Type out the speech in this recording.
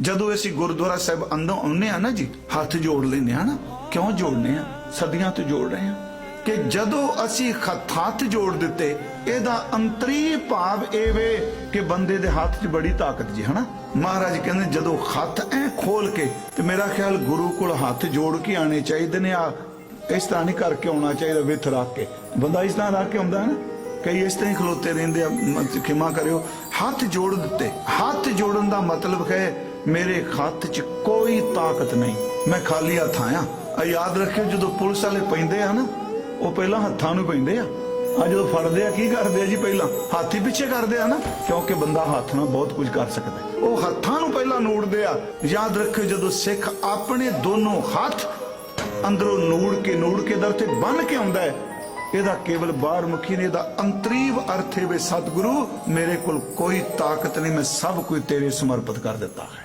ਜਦੋਂ ਅਸੀਂ ਗੁਰਦੁਆਰਾ ਸਾਹਿਬ ਅੰਦਰ ਆਉਂਦੇ ਆ ਨਾ ਜੀ, ਹੱਥ ਜੋੜ ਲੈਂਦੇ ਆ ਨਾ, ਕਿਉਂ ਜੋੜਨੇ ਆ ਸਦੀਆਂ ਤੋਂ ਜੋੜ ਰਹੇ ਆ ਕਿ ਜਦੋਂ ਅਸੀਂ ਹੱਥ ਜੋੜ ਦਿੱਤੇ, ਇਹਦਾ ਅੰਤਰੀ ਭਾਵ ਇਹ ਕਿ ਬੰਦੇ ਦੇ ਹੱਥ 'ਚ ਬੜੀ ਤਾਕਤ ਜੀ, ਹਨਾ? ਮਹਾਰਾਜ ਕਹਿੰਦੇ, ਜਦੋਂ ਹੱਥ ਐ ਖੋਲ ਕੇ ਤੇ ਮੇਰਾ ਖਿਆਲ ਗੁਰੂ ਕੋਲ ਹੱਥ ਜੋੜ ਕੇ ਆਣੇ ਚਾਹੀਦੇ ਨੇ ਆ ਇਸ ਤਰ੍ਹਾਂ ਨਹੀਂ ਕਰਕੇ ਆਉਣਾ ਚਾਹੀਦਾ ਵਿਥ ਰੱਖ ਕੇ। ਬੰਦਾ ਇਸ ਤਰ੍ਹਾਂ ਰੱਖ ਕੇ ਆਉਂਦਾ ਹੈ ਨਾ? ਕਈ ਇਸ ਤਰ੍ਹਾਂ ਹੀ ਖਲੋਤੇ ਰਹਿੰਦੇ ਆ ਖਿਮਾ ਕਰਿਓ। ਹੱਥ ਜੋੜ ਦਿੱਤੇ। ਹੱਥ ਜੋੜਨ ਦਾ ਮਤਲਬ ਹੈ ਮੇਰੇ ਹੱਥ 'ਚ ਕੋਈ ਤਾਕਤ ਨਹੀਂ। ਮੈਂ ਖਾਲੀ ਹੱਥ ਆਇਆ। ਆ ਯਾਦ ਰੱਖਿਓ, ਜਦੋਂ ਪੁਲਿਸ ਵਾਲੇ ਪੈਂਦੇ ਆ ਨਾ, ਉਹ ਪਹਿਲਾਂ ਹੱਥਾਂ ਨੂੰ ਪੈਂਦੇ ਆ। ਆ ਜਦੋਂ ਫੜਦੇ ਆ, ਕੀ ਕਰਦੇ ਆ ਜੀ ਪਹਿਲਾਂ? ਹੱਥ ਹੀ ਪਿੱਛੇ ਕਰਦੇ ਆ ਨਾ, ਕਿਉਂਕਿ ਬੰਦਾ ਹੱਥ ਨਾਲ ਬਹੁਤ ਕੁਝ ਕਰ ਸਕਦਾ ਉਹ ਹੱਥਾਂ ਨੂੰ ਪਹਿਲਾਂ ਨੂੜਦੇ ਆ। ਯਾਦ ਰੱਖਿਓ, ਜਦੋਂ ਸਿੱਖ ਆਪਣੇ ਦੋਨੋਂ ਹੱਥ ਅੰਦਰੋਂ ਨੂੜ ਕੇ ਨੂੜ ਕੇ ਦਰ ਤੇ ਬੰਨ ਕੇ ਆਉਂਦਾ ਹੈ, ਇਹਦਾ ਕੇਵਲ ਬਾਹਰ ਮੁਖੀ ਨੇ ਇਹਦਾ ਅੰਤਰੀਵ ਅਰਥ ਹੈ ਵੇ ਸਤਿਗੁਰੂ ਮੇਰੇ ਕੋਲ ਕੋਈ ਤਾਕਤ ਨਹੀਂ, ਮੈਂ ਸਭ ਕੁਝ ਤੇਰੇ ਸਮਰਪਿਤ ਕਰ ਦਿੱਤਾ ਹੈ।